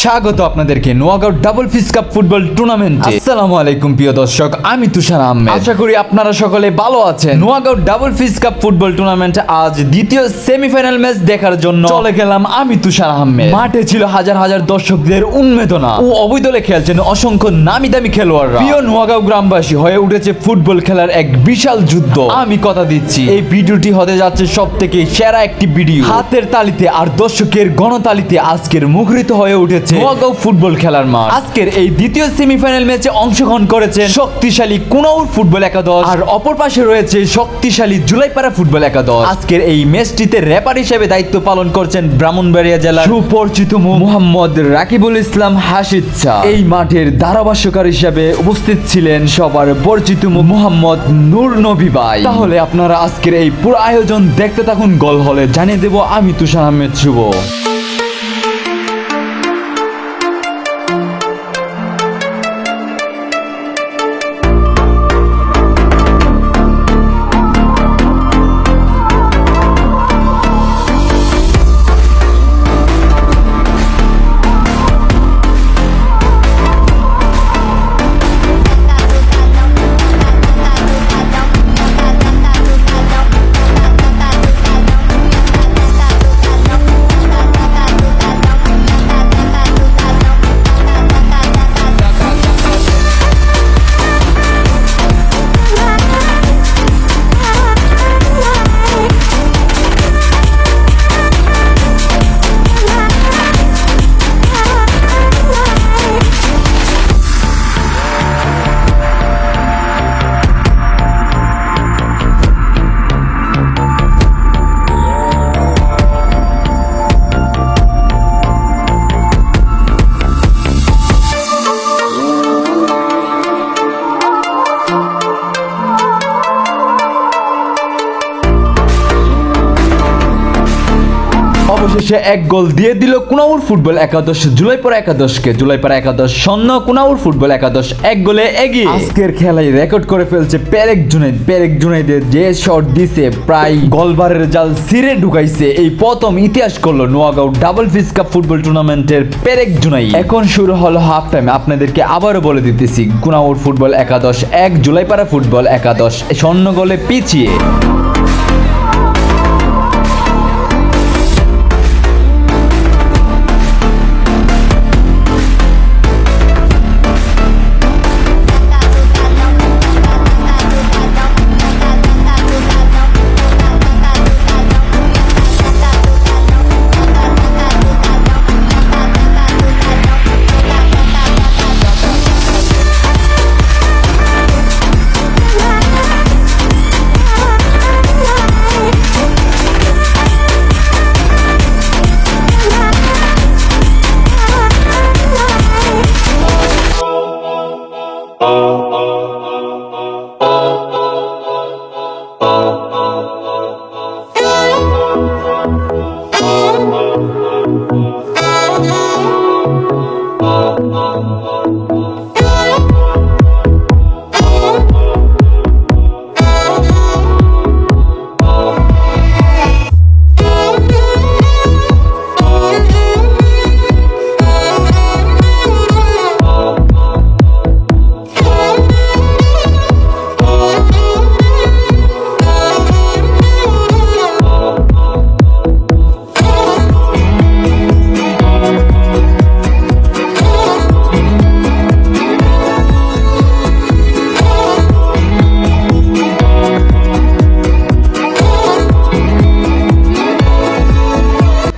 স্বাগত আপনাদেরকে Noagaon double fish cup football টুর্নামেন্টে। আসসালামু আলাইকুম প্রিয় দর্শক আমি তুষার আহমেদ। আশা করি আপনারা সকলে ভালো আছেন। Noagaon double fish cup football টুর্নামেন্টে আজ দ্বিতীয় সেমিফাইনাল ম্যাচ দেখার জন্য চলে গেলাম আমি তুষার আহমেদ। মাঠে ছিল হাজার হাজার দর্শকদের উন্মেদনা। ও অবৈদলে খেলছেন অসংখ্য নামি দামি খেলোয়াড়রা। প্রিয় নোয়াগাঁও গ্রামবাসী হয়ে উঠেছে ফুটবল খেলার এক বিশাল যুদ্ধ। আমি কথা দিচ্ছি। এই ভিডিওটি হতে যাচ্ছে সব থেকে সেরা একটি ভিডিও। হাতের তালিতে আর দর্শকের গণতালিতে আজকের মুখরিত হয়ে উঠেছে নোয়াগাঁও ফুটবল খেলার মাঠ। আজকের এই দ্বিতীয় সেমিফাইনাল ম্যাচে অংশগ্রহণ করেছেন শক্তিশালী কুনাউর ফুটবল একাদশ। আর অপর পাশে রয়েছে শক্তিশালী জুলাইপাড়া ফুটবল একাদশ। আজকের এই ম্যাচটিতে র্যাপার হিসেবে দায়িত্ব পালন করছেন ব্রাহ্মণবাড়িয়া জেলার সুপরিচিত মোহাম্মদ রাকিবুল ইসলাম হাসিদ শাহ। এই মাঠের ধারাভাষ্যকার হিসেবে উপস্থিত ছিলেন সবার পরিচিত মোহাম্মদ নূর নবী ভাই। তাহলে আপনারা আজকের এই পুরো আয়োজন দেখতে থাকুন গল হলে জানিয়ে দেব আমি তুষার আহমেদ শুভ। অবশেষে এক গোল দিয়ে দিল কুনাউর ফুটবল একাদশ জুলাই জুলাইপাড়া একাদশকে। জুলাইপাড়া একাদশ শূন্য কুনাউর ফুটবল একাদশ এক গোলে এগিয়ে। আজকের খেলায় রেকর্ড করে ফেলছে পেরেক জুনাইদ। পেরেক জুনাইদের যে শট দিছে, প্রায় গোলবারের জাল সিরে ঢুকাইছে। এই প্রথম ইতিহাস করল Noagaon double fish cup football টুর্নামেন্টের পেরেক জুনাই এখন শুরু হলো হাফ টাইম আপনাদেরকে আবারও বলে দিতেছি, কুনাউর ফুটবল একাদশ এক জুলাই জুলাইপাড়া ফুটবল একাদশ স্বর্ণ গোলে পিছিয়ে।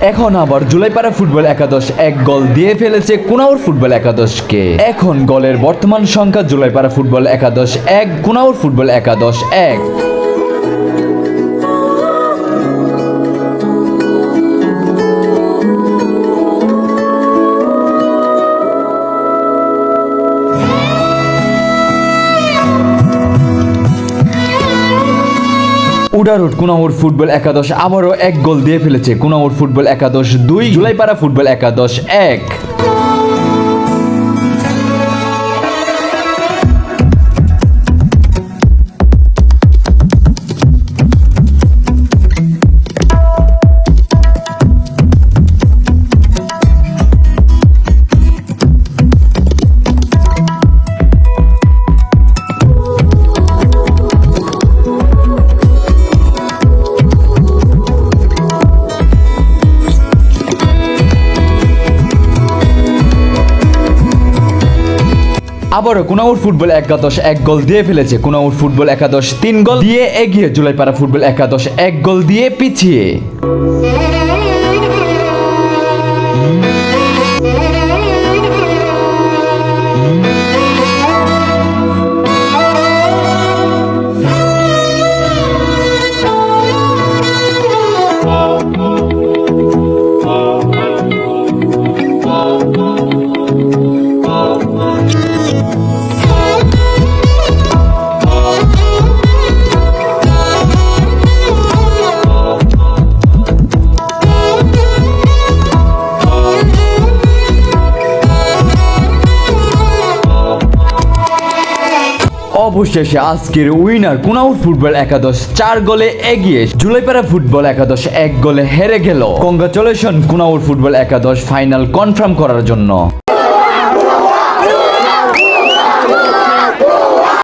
এখন আবার জুলাইপাড়া ফুটবল একাদশ এক গল দিয়ে ফেলেছে কুনাউর ফুটবল একাদশকে। এখন গলের বর্তমান সংখ্যা জুলাইপাড়া ফুটবল একাদশ এক, কুনাউর ফুটবল একাদশ এক। উডারুট কুনাউর ফুটবল একাদশ আবারও এক গোল দিয়ে ফেলেছে কুনাউর ফুটবল একাদশ দুই, জুলাইপাড়া ফুটবল একাদশ এক। আবারও কুনাউর ফুটবল একাদশ এক গোল দিয়ে ফেলেছে। কুনাউর ফুটবল একাদশ তিন গোল দিয়ে এগিয়ে জুলাইপাড়া ফুটবল একাদশ এক গোল দিয়ে পিছিয়ে। অবশেষে আজকের উইনার কুনাউট ফুটবল একাদশ চার গোলে এগিয়ে জুলাইপাড়া ফুটবল একাদশ এক গোলে হেরে গেল। কংগ্রাচুলেশন কুনাউট ফুটবল একাদশ ফাইনাল কনফার্ম করার জন্য।